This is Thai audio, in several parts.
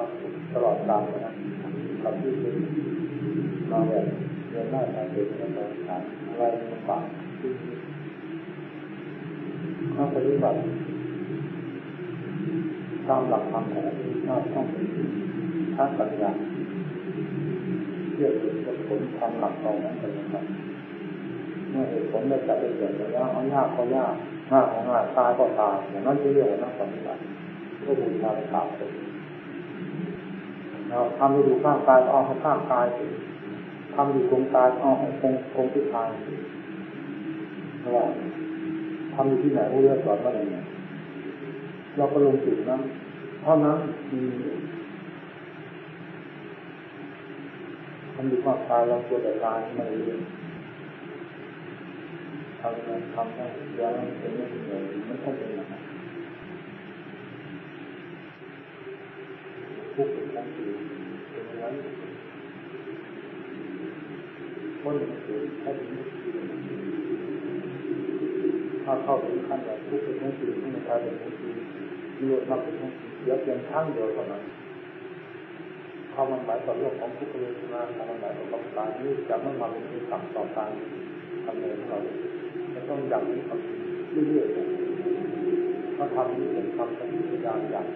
ความสุขตลอดกาลนะกับที่เป็นมาแบบเดินหน้าทางเดินหน้าทางอะไรมันบากที่ข้าปฏิบัติตามหลักธรรมของพระพุทธเจ้าต้องเป็นท่าปัญญาเพื่อเป็นผลทำหลักตรงนั้นเป็นยังไงเมื่อเหตุผลได้จัดได้เกิดแล้วเอายากก็ยากง่ายก็ง่ายตายก็ตายอย่างนั้นเรียกว่านักปฏิบัติก็บูชาตามไปเรา ทำให้ดูข้างกายเอาให้ข้างกายทำอยู่ตรงกายเอาให้ตรงตรงที่กายสิเพราะว่าทำอยู่ที่ไหนเรื่องสอนว่าอะไรเนี่ยเราก็ลงจุดนั้นเท่านั้นทำอยู่ข้างกายเราตัวแต่กายไม่รู้ทำนั้นทำได้แล้วเป็นไม่เป็นเลยไม่ต้องเป็นอย่างนั้น ทุกข์เป็นทั้งชีวิตเป็นนั้นคนหนึ่งคือให้ถึงถ้าเข้าถึงขั้นแบบทุกข์เป็นทั้งชีวิตในกายเป็นทั้งชีวิตมีโลดมากเป็นทั้งชีวิตเสียเพียงครั้งเดียวเท่านั้นความมันหมายต่อโลกของทุกข์เวทนาความมันหมายต่อความตายนี่จะไม่มาเป็นที่ต่ำต่อการทำเนินของเราจะต้องอย่างนี้ทำเรื่อยๆถ้าทำนี้เป็นความเป็นพยานอย่าง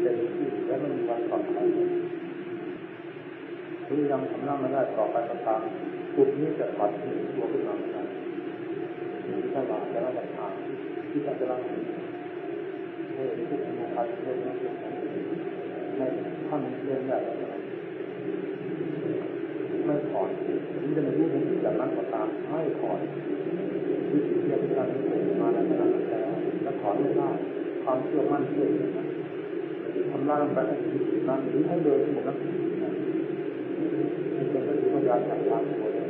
เต็มที่และไม่มีวันปลอดภัยหรือยังทำหน้าไม่ได้ต่อไปก็ตามจุดนี้จะถอดตัวขึ้นมาไม่ได้ที่ฉลาดและระดับทางที่จะจะรับเพื่อทุกสมุทัยเพื่อนักเรียนในขั้นเรียนแบบไม่ถอนถึงจะไม่รู้เห็นแบบนั้นก็ตามไม่ถอนวิธีเรียนการเรียนมาในขณะนั้นแล้วและถอนไม่ได้ความเชื่อมั่นเชื่อถือทำหน้างไปให้ถึงนั้นหรือให้เดินถึงนั้นนี่เป็นก็คือพยานจากทางตัวเอง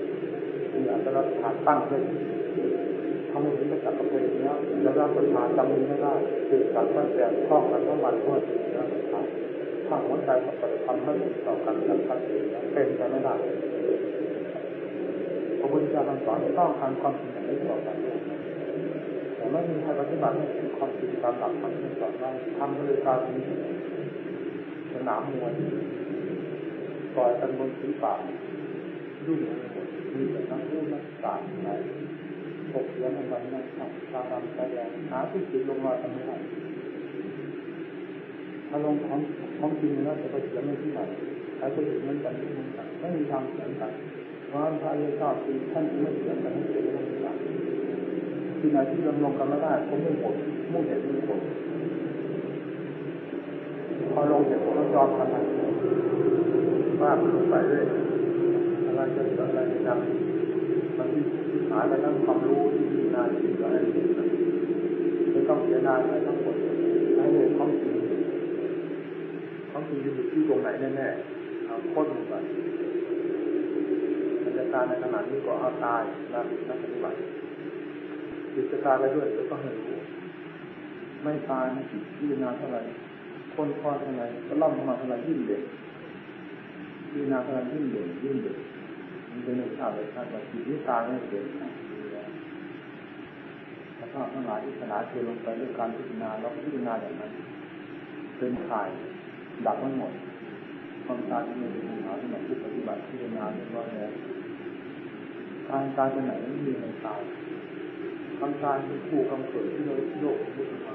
มีอัตลักษณ์ฐานตั้งขึ้นทำให้เห็นได้จากประเพณีแล้วแล้วรับประทานจำไม่ได้คือสัตว์ตั้งแต่ข้องกันทั้งวันทั่วถึงแล้วประทานถ้าหัวใจกับปฏิธรรมไม่ติดต่อกันอย่างชัดเจนเป็นไปไม่ได้พระพุทธเจ้าสอนต้องการความจริงอย่างนี้ต่อไปแต่ไม่มีใครปฏิบัติให้ถึงความจริงตามหลักธรรมที่สอนได้ทำให้การมี สนามมวยต่อยกันบนศีรษะยุ่งเลยมีแต่ทั้งผู้นักศึกษาไหนตกเสียงในวันนั้นตาดำตาแดงหาที่จิตลงมาทำไม่ได้ถ้าลงของของจริงแล้วจะไปเสียไม่ที่ไหนใครก็อยู่เหมือนกันที่มือนกันไม่มีทางเสียงกันเพราะพระเยซูคือท่านไม่เสียงกันให้เสียไม่ได้ที่ไหนที่ดำรงกันไม่ได้ผมไม่หมดมุ่งเห็นไม่หมด อลงเสร็จผมก็ยอมทำงานมากลงไปเรื่อยอะไรจะเกิดอะไรจะดังมันที่หายไปทั้งความรู้ที่มีนานที่เหลืออะไรไม่ต้องเสียดายอะไรทั้งหมดให้เห็นความจริงความจริงอยู่ที่ตรงไหนแน่ๆเอาค้นลงไปมันจะตายในขณะนี้ก็เอาตายนะนักปฏิบัติจิตจะตายไปด้วยก็ต้องเห็นรู้ไม่ตายนะจิตพิจารณาเท่าไหร่ คนคอเท่าไหร่ก็ล่ำเข้ามาเท่าไหร่ยิ่งเด็กพิจารณาเท่าไหร่ยิ่งเด่นยิ่งเด็กมันเป็นเรื่องชาติเลยชาติว่าจิตที่ตาไม่เกิดถ้าภาพทั้งหลายที่ขนาดเทลงไปด้วยการพิจารณาเราพิจารณาอย่างนั้นเป็นข่ายดับไม่หมดความตายที่มีปัญหาสำหรับผู้ปฏิบัติพิจารณาเรียบร้อยแล้วการตายไปไหนไม่มีมันตายความตายเป็นคู่กำเกิดที่เราโลกพุทธมา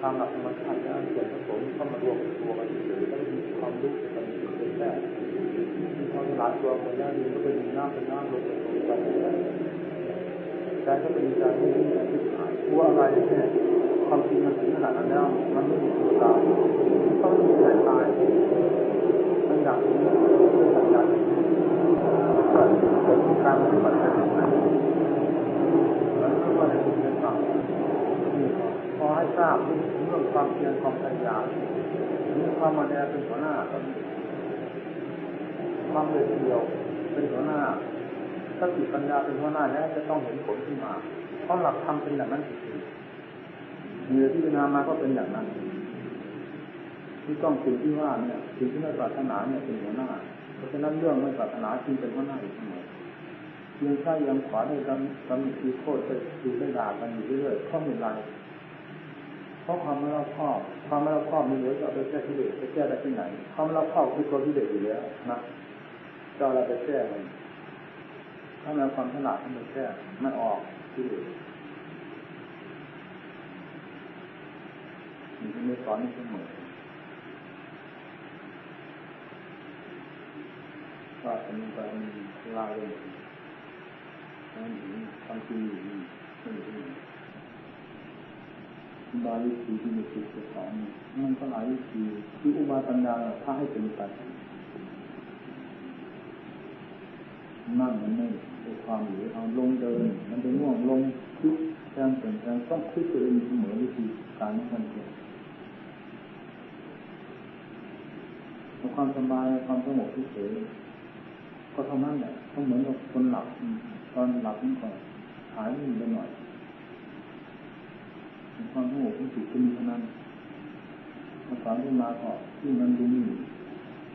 ทางหลักธรรมชาติและส่วนผสมเข้ามารวมตัวกันเฉยแล้วมีความรู้กันเป็นแค่มีความหลายตัวคนแรกมันก็เป็นน้ำเป็นน้ำลงไปลงไปใจก็เป็นใจไม่รู้ที่หายกลัวอะไรแค่ความจริงมันถึงขนาดนั้นแล้วมันไม่มีตัวตายต้องมีใจตายมันอยางนี้เป็นสัญญาณก็เป็นการปฏิบัติแบบไหนมันก็ว่าในสิ่งต่างๆพอให้ ทราบถึงเรื่องความเพียรความพยายามมีความมันแอเป็นหัวหน้าความเด็ดเดี่ยวเป็นหัวหน้าสติปัญญาเป็นหัวหน้าแล้วจะต้องเห็นผลขึ้นมา เพราะหลักธรรมเป็นอย่างนั้นจริงๆเหนือที่พิจารณามาก็เป็นอย่างนั้น ที่ต้องสิ่งที่ว่าเนี่ยสิ่งที่ไม่ปรารถนาเนี่ยเป็นหัวหน้า เพราะฉะนั้นเรื่องไม่ปรารถนาจึงเป็นหัวหน้าอยู่เสมอยังใช้ยังขวาได้กันกำมีโคตรไปดูได้ด่ากันอยู่เรื่อยๆข้อมีไร ราะความไม่รอบคอบ ความไม่รอบคอบมันเหลือเอาไปแก้ที่เด็กไปแก้ได้ที่ไหน ความไม่รอบคอบคือตัวที่เด็กอยู่แล้วนะจะเราไปแก้มันถ้าเราความฉลาดมันไปแก้ไม่ออกที่เด็กมันจะม่สอนนี่เสมอว่าอันนี้ก็มีลาเลยนั่นความจริงอยู่นี่ไม่อยู่ที่ อุบายวิธีที่มีจิตจะสอนมันก็หลายวิธีคืออุบายปัญญาถ้าให้เป็นไปนั่งมันไม่เป็นความหรือเอาลงเดิน มันเป็นง่วงลงคิดแรงเปลี่ยนแปลงต้องคิดตัวเองเสมอวิธีการนั้นมันเองความสบายความสงบที่เฉยก็เท่านั้นแหละก็เหมือนกับคนหลับตอนหลับนี่ก่อนหายไปหน่อย ความสงบที่สุดก็มีเท่านั้นมาสอนขึ้นมาก็ที่มันดูนี่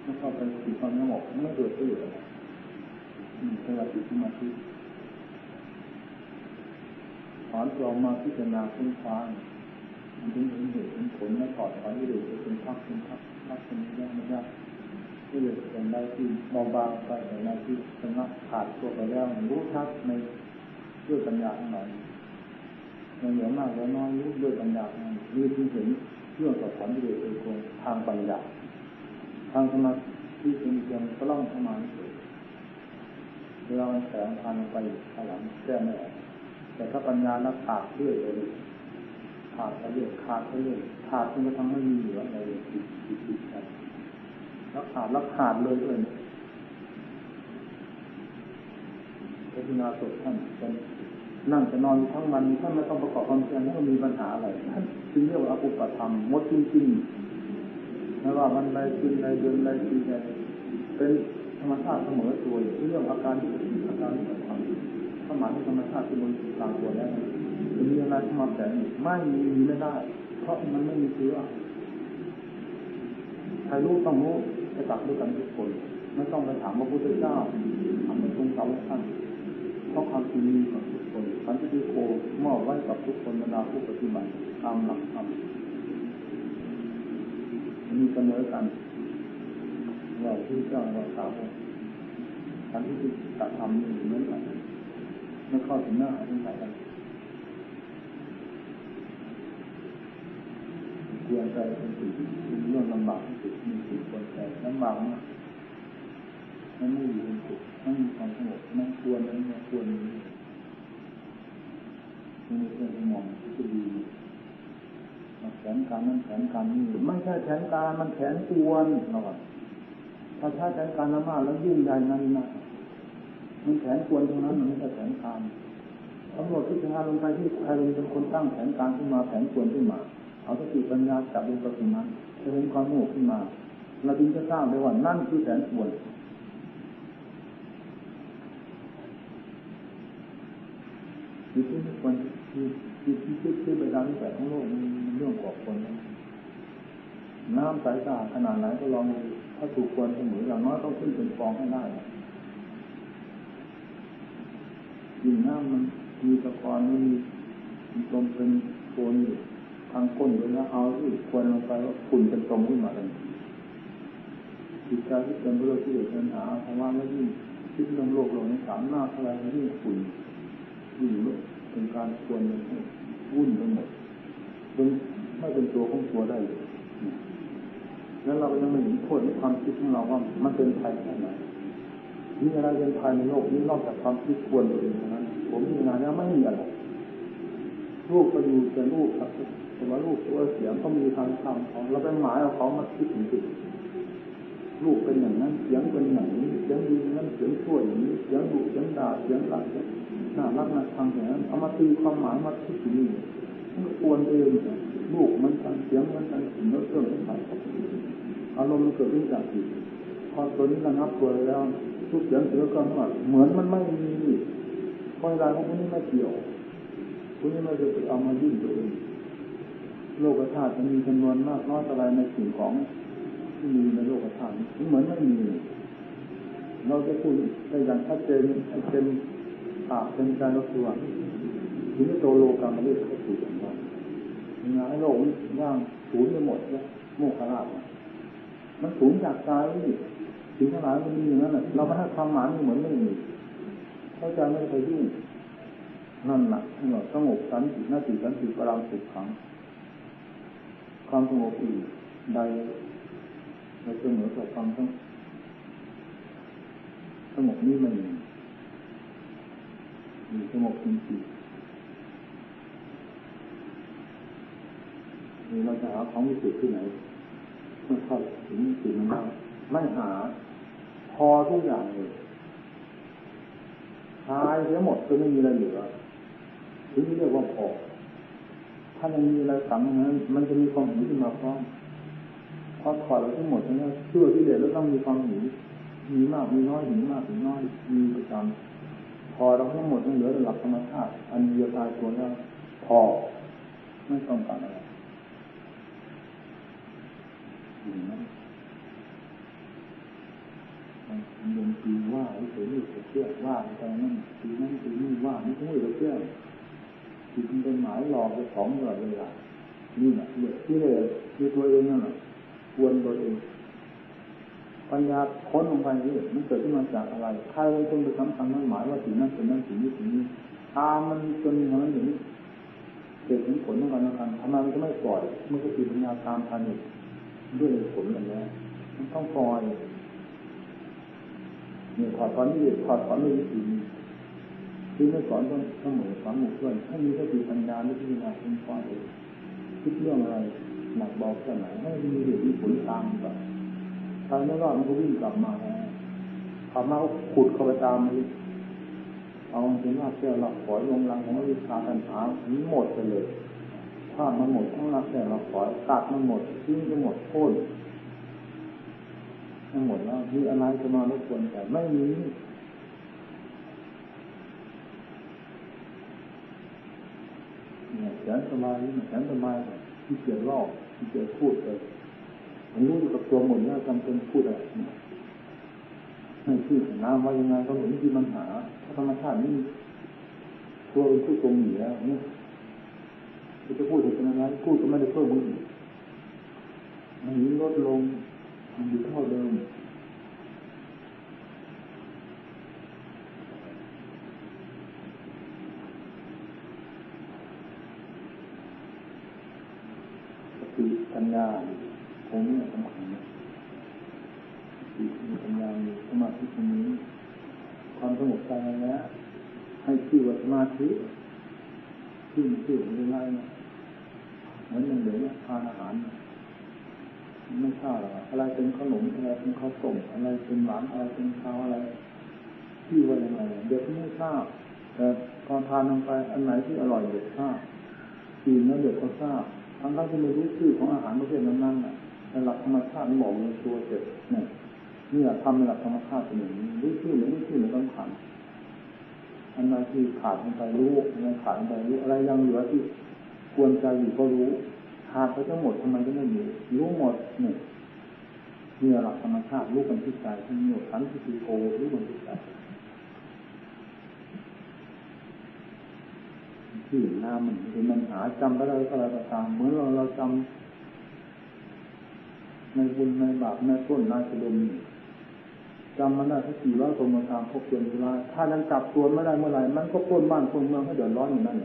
แล้วก็ไปสีความสงบไม่เกิดประโยชน์อะไรเป็นระดับสมาธิถอนตัวมาพิจารณาค้นคว้ามันถึงเห็นเหตุเห็นผลและถอดถอนที่เดือดเป็นพักเป็นพักพักเป็นไม่ได้ไม่ได้ที่เดือดเป็นได้ที่เบาบางไปแต่ในที่สงบขาดตัวไปแล้วรู้ชัดในด้วยปัญญาทั้งหลาย มันเหลือมากเหลือน้อยรู้ด้วยปัญญาทั้งนั้นนี่ที่เห็นเรื่องต่อถอนที่เดือดเป็นคงทางปัญญาทางสมาธิเป็นเพียงก็ล่องเข้ามาเฉยเวลามันแสงพันไปข้างหลังแก้ไม่ออกแต่ถ้าปัญญานักขาดเรื่อยเลยขาดไปเรื่อยขาดไปเรื่อยขาดจนกระทั่งไม่มีเหลืออะไรเลยติดติดติดกันแล้วขาดแล้วขาดเลยด้วยพระพินาท่านเป็น นั่งจะนอนทั้งวันท่านไม่ต้องประกอบความเพียรแล้วมีปัญหาอะไรท่านจึงเรียกว่าอภุปธรรมมดจริงๆไม่ว่ามันใดคืนใดเดือนใดปีใดเป็นธรรมชาติเสมอตัวเรื่องอาการที่อาการที่ทำถ้าหมายถึงธรรมชาติที่มันกลางตัวแล้วจะมีอะไรเข้ามาแฝงไม่มีไม่ได้ เพราะมันไม่มีเชื้อใครรู้ต้องรู้จะตักด้วยกันทุกคนไม่ต้องไปถามพระพุทธเจ้าถามพระทรงสาวกท่านเพราะความจริงมีของทุก คนสันติโกมอบไว้กับทุกคนบรรดาผู้ปฏิบัติตามหลักธรรมมีเสมอกันเราที่เจ้าเราสาวการที่จะทำนี่เหมือนกันไม่เข้าถึงหน้าทั้งหลายกันกวนใจเป็นสิ่งเป็นเรื่องลำบากที่สุดมีสิ่งกวนใจลำบากมากมันไม่อยู่เป็นสุขไม่มีความสงบไม่ควรไม่ควรมี มีเรื่องสมองที่ดีแผนการนั้นแผนการนี้ไม่ใช่แผนการมันแผนกวนเราถ้าใช้แผนการมากแล้วยิ่งใหญ่นั้นนะมันแผนควรตรงนั้นมันไม่ใช่แผนการตำรวจพิจารณาลงไปที่ใครเป็นคนตั้งแผนการขึ้นมาแผนควรขึ้นมา เอาสติปัญญาจับลงไปตรงนั้นจะเห็นความโง่ขึ้นมา เราจึงจะทราบได้ว่านั่นคือแผนควร ที่ที่ควรที่ที่ที่ที่ที่ไปตามนิสัยของโลกมันเรื่องก่อคนน้ำใสสะอาดขนาดไหนก็ลองถ้าถูกควรเสมออย่างน้อยต้องขึ้นเป็นฟองให้ได้ยิ่งน้ำมันมีตะกอนมันมีตรงเป็นโคนอยู่ทางก้นเลยนะเอาที่ควรลงไปว่าฝุ่นเป็นตรงขึ้นมาเลยจิตใจที่เป็นเรื่องที่เกิดปัญหาเพราะว่าไม่ยิ่งคิดเรื่องโลกโลกนี้สามหน้าเท่าไรยิ่งฝุ่น ยิ่งเป็นการควรมันให้วุ่นไปหมดจนไม่เป็นตัวของตัวได้เลยแล้วเราก็ยังไม่เห็นโทษในความคิดของเราว่ามันเป็นภัยแค่ไหนมีอะไรเป็นภัยในโลกนี้นอกจากความคิดควรตัวเองเท่านั้น ผมมีงานนี้ไม่มีอะไรลูกก็อยู่แต่ลูกครับแต่ว่าลูกตัวเสียงก็มีทางธรรมของเราไปหมายเอาเขามาคิดถึงจิตลูกเป็นอย่างนั้น เสียงเป็นอย่างนี้ เสียงดีนั้น เสียงชั่วอย่างนี้ เสียงดุเสียงด่า เสียงหลัก น่ารักน่าชังอย่างนั้นเอามาตีความหมายมาคิดถึงนี่มันควรเองลูกมันกันเสียงมันกันถึงเรื่องเรื่องต่างอารมณ์มันเกิดขึ้นจากจิตพอตัวนี้ระงับตัวแล้วทุกเสียงเสียงก็เหมือนมันไม่มีพอเวลาของพวกนี้ไม่เกี่ยวพวกนี้ไม่ได้ไปเอามายุ่งตัวเองโลกธาตุมันมีจำนวนมากน้อยอะไรในสิ่งของที่มีในโลกธาตุเหมือนไม่มี เราจะพูดได้อย่างชัดเจนเป็น ปากเป็นใจเราคือว่าถึงโตโลกรรมเรียกเขาถูกอย่างว่างานให้โลกว่างศูนย์ไปหมดเลยโมฆะราชมันศูนย์จากใจสิ่งทั้งหลายมันมีอย่างนั้นเราไม่ให้ความหมายเหมือนไม่มีเข้าใจไม่ไปยุ่งนั่นแหละเราสงบสันติหน้าติสันติปรามสุขขังความสงบอื่นใดเราเสมอกับความสงบสงบนี้ไม่มี มีสงบจริงๆนี่เราจะหาของวิสุทธิ์ที่ไหนไม่เข้าถึงสิ่งนั้นไม่หา พอทุกอย่างเลยทายเสียหมดจนไม่มีอะไรเหลือถึงเรียกว่าพอถ้ายังมีอะไรสังนั้นมันจะมีความหิวขึ้นมาพร้อมพอถอดเราทั้งหมดแล้วเชื่อที่เด็ดแล้วต้องมีความหิวมีมากมีน้อยหิวมากหิวน้อยมีประจำ อเราทั้งหมดมันเหลือระดับธรรมชาติอันเดียวตายตัวแล้วพอไม่ต้องการอะไรอย่างนั้นมันเดินปีว่าเฉยๆเชื่อว่าแต่นั่นปีนั้นปีนี้ว่าไม่ต้องเลยเชื่อจิตมันเป็นหมายหลอกไปของตลอเวลานี่แหละเด็กที่เลยคือตัวเองนั่นแหละควรตัวเอง ปัญญาค้นลงไปนี่มันเกิดขึ้นมาจากอะไรใครเป็นคนไปสำคัญมั่นหมายว่าสิ่งนั้นเป็นนั้นสิ่งนี้สิ่งนี้ตามมันจนอย่างนั้นอย่างนี้เกิดถึงผลของการทำทำไมมันก็ไม่ปล่อยมันก็ติดปัญญาตามทันอยู่ด้วยผลอย่างนี้มันต้องปล่อยเนี่ยถอดถอนนี่ถอดถอนนี่วิธีนี้คือไม่สอนต้องเสมอสอนหมู่เพื่อนให้มีสติปัญญาและพิจารณาเป็นข้อเองคิดเรื่องอะไรหนักเบาแค่ไหนให้มีเหตุมีผลตามแบบ ทางไม่รอดมันก็วิ่งกลับมาแล้วกลับมาก็ขุดเข้าไปตามมันเอาเป็นว่าแก้วหลักขอยลงรังของวิชาตันหาหมดไปเลยถ้ามันหมดทั้งรักแก้วหลักขอยตัดมันหมดทิ้งไปหมดโค่นทั้งหมดแล้วมีอะไรจะมารบกวนแต่ไม่มีเนี่ยแสนสบายนี่แสนสบายที่เกียดลอกที่เกียดพูดเลย มันรู้อยู่กับตัวหมดแล้วจำเป็นพูดอะไรให้ชื่อน้ำว่ายังไงก็เห็นที่มันหาถ้าธรรมชาตินี่ตัวเป็นผู้ทรงอยู่แล้วนี่จะพูดถึงอะไรพูดก็ไม่ได้เพิ่มมือมันลดลงมันอยู่เท่าเดิมสติปัญญา รงนี้สำคัญสติมีปัญญามีสมาธิตรงนี้ความสงบใจแล้ให้ชื่อว่าสมาธิชื่อชื่อเป็นไรนะเหมือนอย่างเดี๋ยวนี้ทานอาหารไม่ทราบหรอกอะไรเป็นขนมอะไรเป็นข้าวต้มอะไรเป็นหวานอะไรเป็นข้าวอะไรที่ว่าอย่างไรเด็กไม่ทราบแต่พอทานลงไปอันไหนที่อร่อยเด็กทราบกินแล้วเด็กก็ทราบทั้งทั้งที่ไม่รู้ชื่อของอาหารประเภทนั้นๆน่ะ ชาติบอกในตัวเจ็บเนี่ยนี่แหละทำในหลักธรรมชาติเป็นอย่างนี้รู้ชื่อหรือไม่ชื่อไม่ต้องขันอันไหนที่ขาดลงไปรู้อันไหนขาดลงไปรู้อะไรยังเหลือที่ควรใจอยู่ก็รู้ขาดไปทั้งหมดทำไมก็ไม่รู้รู้หมดเนี่ยนี่หลักธรรมชาติรู้กันที่ใจทั้งหมดทั้งที่คือโกรู้กันที่ใจที่น้ำมันมันหาจำก็ได้ก็อะไรก็ตามเหมือนเราเราจำ ในบุญในบาปในต้นในกระดมจำมันได้ทั้งสี่ร้อยคนมาตามพบเพียงเวลาถ้ายังจับตัวไม่ได้เมื่อไหร่มันก็ป้นบ้านป้นเมืองให้เดือดร้อนอยู่นั่น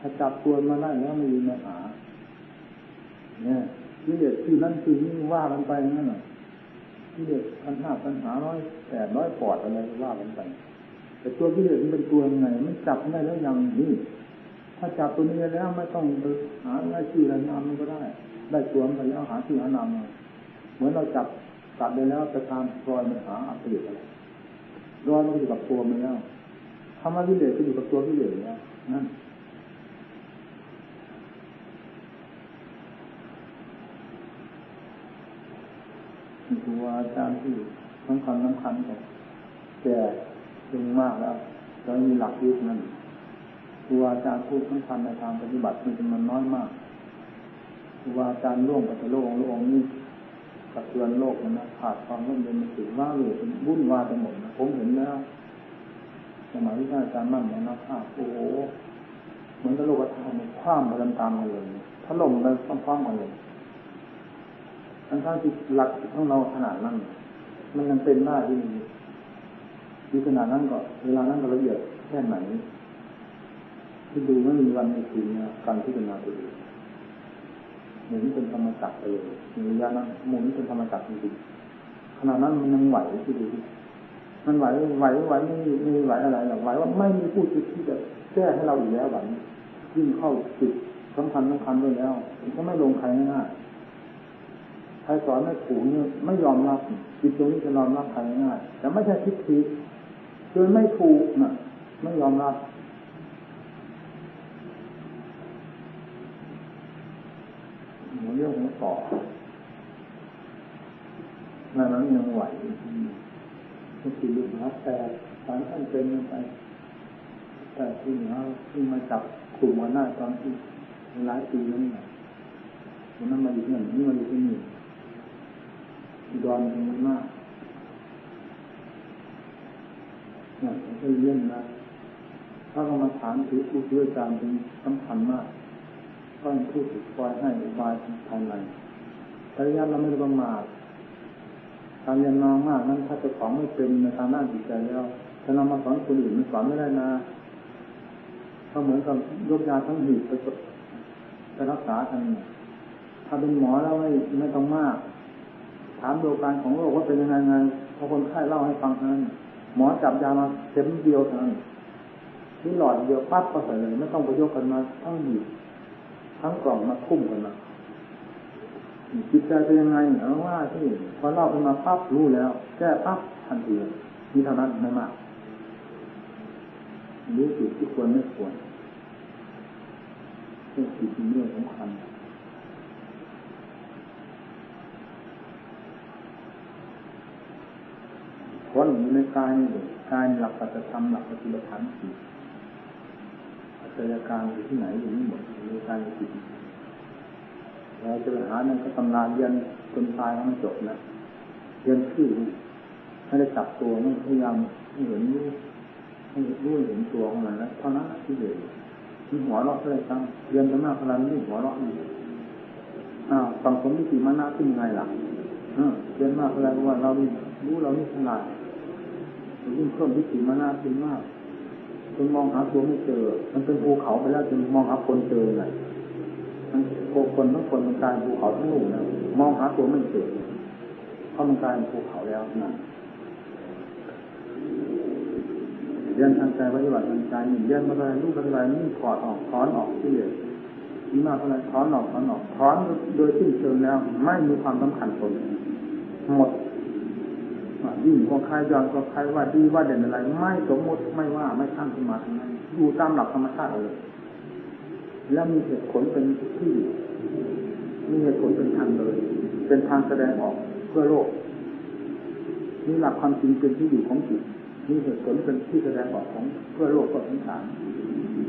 ถ้าจับตัวมาได้แล้วไม่มีปัญหาเนี่ยกิเลสที่นั่นคือนี่ว่ากันไปนั่นแหละกิเลสพันห้าพันหาร้อยแปดร้อยปอดอะไรว่ากันไป แต่ตัวกิเลสมันเป็นตัวยังไงมันจับได้แล้วยังนี่ถ้าจับตัวนี้แล้วไม่ต้องหาอะไรชื่ออะไรนามมันก็ได้ ได้ตัวมันไปแล้วหาชื่อหานาม เหมือนเราจับจับได้แล้วไปตามรอยมันหาอัตติอะไรรอยมันอยู่กับตัวมันแล้วธรรมะกิเลสก็อยู่กับตัวกิเลสแล้วนั่นครูอาจารย์ที่สำคัญสำคัญของแก่จึงมากแล้วแล้วมีหลักยึดนั่นครูอาจารย์พูดสำคัญในทางปฏิบัติมีจำนวนน้อยมากครูอาจารย์ร่วงไปแต่โลกโลกนี้ กระเทือนโลกนะขาดความร่มเย็นมันถือว่าเลยเป็นวุ่นวายไปหมดนะผมเห็นแล้วสมัยที่อาจารย์มั่นนะภาพโอ้โหเหมือนกับโลกธาตุคว้ามมาตามๆกันเลยถล่มไปพร้อมๆกันเลยทั้งทั้งที่หลักของเราขนาดนั้น มันยังเป็นได้าที่ที่ขนาดนั้นก็ เวลานั้นก็ละเอียดแค่ไหนที่ดูไม่มีวันในคืนการพิจารณาตัวเอง หมุนเป็นธรรมจักรไปเลยในระยะนั้นหมุนเป็นธรรมจักรจริงๆขนาดนั้นมันยังไหวที่ดูมันไหวไหวไหวไม่มีไหวอะไรหรอกไหวว่าไม่มีผู้จิตที่จะแก้ให้เราอยู่แล้วแบบนี้ยิ่งเข้าจิตสำคัญสำคัญด้วยแล้วก็ไม่ลงใครง่ายใครสอนไม่ถูกเนี่ยไม่ยอมรับจิตตรงนี้จะยอมรับใครง่ายแต่ไม่ใช่ทิฏฐิคือไม่ถูกน่ะ ไม่ยอมรับหัว เรื่องหัวต่อนั่นนั้นยังไหวก็คือลูกหาแต่สารท่านเป็นไปแต่ที่เหนือที่มาจับกลุ่มกันหน้าตอนที่หลายปีนั้นเนี่ยวันนั้นมาอยู่ที่ไหนนี่มาอยู่ที่นี่ดอนตรงนี้มากนี่ยไม่เยี่ยมนะถ้ากรรมาฐานถือผู้ช่วยการเป็นสำคัญมาก ก็เป็นผู้ติดคอยให้อุบายภายในปริยัติเราไม่ได้ประมาทการเรียนนองมากนั้นถ้าจะของไม่เป็นในทางด้านจิตใจแล้วถ้านำมาสอนคนอื่นมันสอนไม่ได้นะก็เหมือนกับยกยาทั้งหีบไปไปรักษาทันถ้าเป็นหมอแล้วไม่ไม่ต้องมาก ถามดูการของโรคว่าเป็นยังไงไงพอคนไข้เล่าให้ฟังเท่านั้นหมอจับยามาเข็มเดียวเท่านั้นที่หลอดเดียวปั๊บก็ใส่เลยไม่ต้องไปยกกันมาทั้งหีบ ทั้งกล่องมาคุ้มกันมาจิตใจเป็นยังไงเอาว่าที่พอเล่าขึ้นมาปั๊บรู้แล้ว แก้ปั๊บทันทีมีเท่านั้นไม่มากรู้จุดที่ควรไม่ควรเรื่องจิตเป็นเรื่องสำคัญคนอยู่ในกายนี่เลยกายหลักปัจจธรรมหลักปฏิบัติธรรมสี่ อัจยการอยู่ที่ไหนอยู่นี่หมดในกายจิตเราจะไปหานั่นก็ตำนานเรียนจนตายมันจบนะเรียนชื่อไม่ได้จับตัวไม่พยายามไม่เห็นรู้ให้รู้เห็นตัวของมันแล้วเท่านั้นที่เหลือมีหัวเราะอะไรตั้งเรียนจะมากพลังนี่หัวเราะนี่อ้าวสังสมมิติมานะขึ้นไงล่ะเรียนมากพลังว่าเรารู้เรานี่ฉลาดยิ่งเพิ่มมิติมานะขึ้นมาก จนมองหาตัวไม่เจอ มันเป็นภูเขาไปแล้วจนมองหาคนเจอไงมันโกคนทั้งคนมันกลายภูเขาทั้งลูกนะมองหาตัวไม่เจอเพราะมันกลายเป็นภูเขาแล้วนั่นเรียนทางใจปฏิบัติทางใจหนึ่งเรียนมาอะไรรูปอะไรนี่ถอดออกถอนออกที่เหลือที่มากอะไรถอนออกถอนออกถอนโดยสิ้นเชิงแล้ว ไม่มีความสำคัญตนหมด ยิ่งของใครย้อนของใครว่าดีว่าเด่นอะไร ไม่สมมติไม่ว่าไม่ตั้งขึ้นมาทั้งนั้นอยู่ตามหลักธรรมชาติเลย แล้วมีเหตุผลเป็นที่มีเหตุผลเป็นทางเลย เป็นทางแสดงออกเพื่อโลกมีหลักความจริงเป็นที่อยู่ของจิตมีเหตุผลเป็นที่แสดงออกของเพื่อโลกก็สงสาร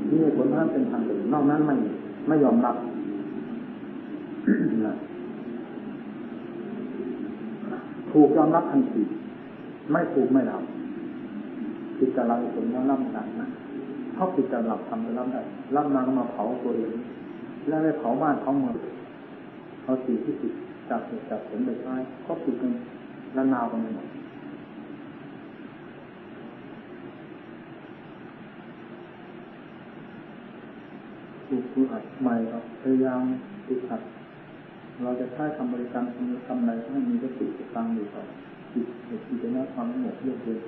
มีเหตุผลนั้นเป็นทางเลยนอกนั้นไม่ไม่ยอมรับ ถูกยอมรับทันทีไม่ถูกไม่รับจิตจะรับผลแล้วรับหนักนะเพราะจิตจะหลับทำไปรับได้รับนางมาเผาตัวเองแล้วได้เผาบ้านเผาเมืองเอาสิ่งที่ติดจากเหตุจากผลไปใช้ก็ติดกันละนาวกันหมดถูกคือหัดใหม่เราพยายามฝึกหัด เราจะใช้คำบริการคำคำใดให้มีสติตั้งอยู่ต่อจิตเหตุจิตนะความสงบเยือกเย็น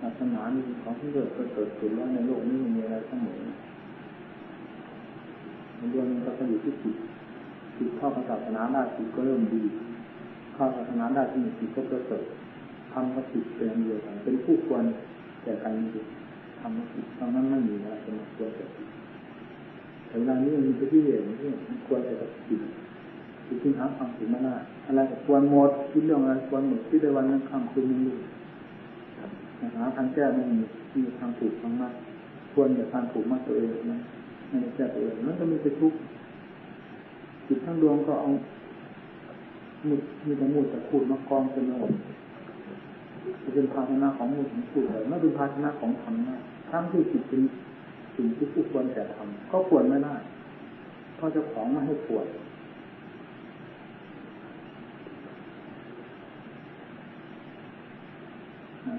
ศาสนานี่ของที่เกิดเกิดขึ้นแล้วในโลกนี้มีอะไรเสมอมันเรื่องมันก็อยู่ที่จิตจิตเข้าศาสนาได้จิตก็เริ่มดี เข้าศาสนาได้ที่จิตก็เกิดทำกับจิตเป็นเดียวกันเป็นผู้ควรแก่การจิตทำกับจิตตอนนั้นไม่มีอะไรเป็นควรแก่จิตแต่เวลานี้มันมีที่เห็นที่มันควรแก่จิต จิตที่หาความสุขไม่ได้อะไรควรหมดคิดเรื่องอะไรควรหมดคิดในวันนั้นคำคืนนี้หาทางแก้ไม่มีมีทางถูกทางมากควรแต่ทางถูกมากตัวเองนะไม่ได้แก้ตัวเองมันก็มีแต่ทุกข์จิตทั้งดวงก็เอามุดมีแต่มุดแต่ขูดมากองเป็นหมดจะเป็นภาชนะของมุดของขูดเลยไม่เป็นภาชนะของธรรมนะทั้งที่จิตเป็นสิ่งที่ผู้ควรแต่ทำก็ควรไม่ได้ทราะเจ้าของไม่ให้ปวด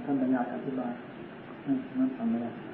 ท่านปัญญาอธิบายนั่นทำไม่ได้